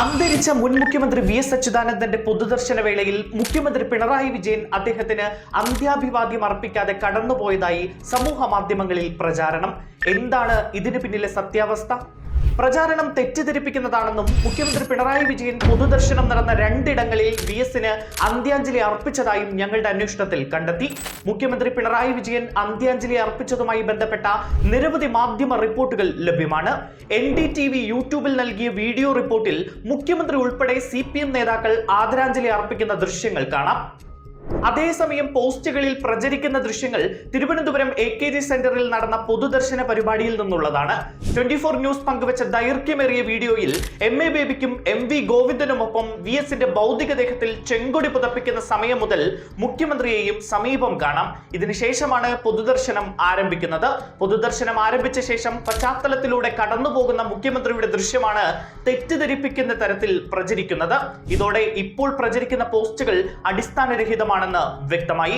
അന്തരിച്ച മുൻ മുഖ്യമന്ത്രി വി എസ് അച്യുതാനന്ദന്റെ പൊതുദർശന വേളയിൽ മുഖ്യമന്ത്രി പിണറായി വിജയൻ അദ്ദേഹത്തിന് അന്ത്യാഭിവാദ്യം അർപ്പിക്കാതെ കടന്നുപോയതായി സമൂഹ മാധ്യമങ്ങളിൽ പ്രചാരണം. എന്താണ് ഇതിന് പിന്നിലെ സത്യാവസ്ഥ? പ്രചാരണം തെറ്റിദ്ധരിപ്പിക്കുന്നതാണെന്നും മുഖ്യമന്ത്രി പിണറായി വിജയൻ പൊതുദർശനം നടന്ന രണ്ടിടങ്ങളിൽ വി എസിന് അന്ത്യാഞ്ജലി അർപ്പിച്ചതായും ഞങ്ങളുടെ അന്വേഷണത്തിൽ കണ്ടെത്തി. മുഖ്യമന്ത്രി പിണറായി വിജയൻ അന്ത്യാഞ്ജലി അർപ്പിച്ചതുമായി ബന്ധപ്പെട്ട നിരവധി മാധ്യമ റിപ്പോർട്ടുകൾ ലഭ്യമാണ്. എൻ ഡി ടി വി യൂട്യൂബിൽ നൽകിയ വീഡിയോ റിപ്പോർട്ടിൽ മുഖ്യമന്ത്രി ഉൾപ്പെടെ സി പി എം നേതാക്കൾ ആദരാഞ്ജലി അർപ്പിക്കുന്ന ദൃശ്യങ്ങൾ കാണാം. അതേസമയം പോസ്റ്റുകളിൽ പ്രചരിക്കുന്ന ദൃശ്യങ്ങൾ തിരുവനന്തപുരം എ കെ ജി സെന്ററിൽ നടന്ന പൊതുദർശന പരിപാടിയിൽ നിന്നുള്ളതാണ്. ട്വന്റി ഫോർ ന്യൂസ് പങ്കുവച്ച ദൈർഘ്യമേറിയ വീഡിയോയിൽ എം എ ബേബിക്കും എം വി ഗോവിന്ദനുമൊപ്പം വി എസിന്റെ ഭൗതികദേഹത്തിൽ ചെങ്കൊടി പുതപ്പിക്കുന്ന സമയം മുതൽ മുഖ്യമന്ത്രിയെയും സമീപം കാണാം. ഇതിനുശേഷമാണ് പൊതുദർശനം ആരംഭിക്കുന്നത്. പൊതുദർശനം ആരംഭിച്ച ശേഷം പശ്ചാത്തലത്തിലൂടെ കടന്നുപോകുന്ന മുഖ്യമന്ത്രിയുടെ ദൃശ്യമാണ് തെറ്റിദ്ധരിപ്പിക്കുന്ന തരത്തിൽ പ്രചരിക്കുന്നത്. ഇതോടെ ഇപ്പോൾ പ്രചരിക്കുന്ന പോസ്റ്റുകൾ അടിസ്ഥാനരഹിതമാണെന്ന് വ്യക്തമായി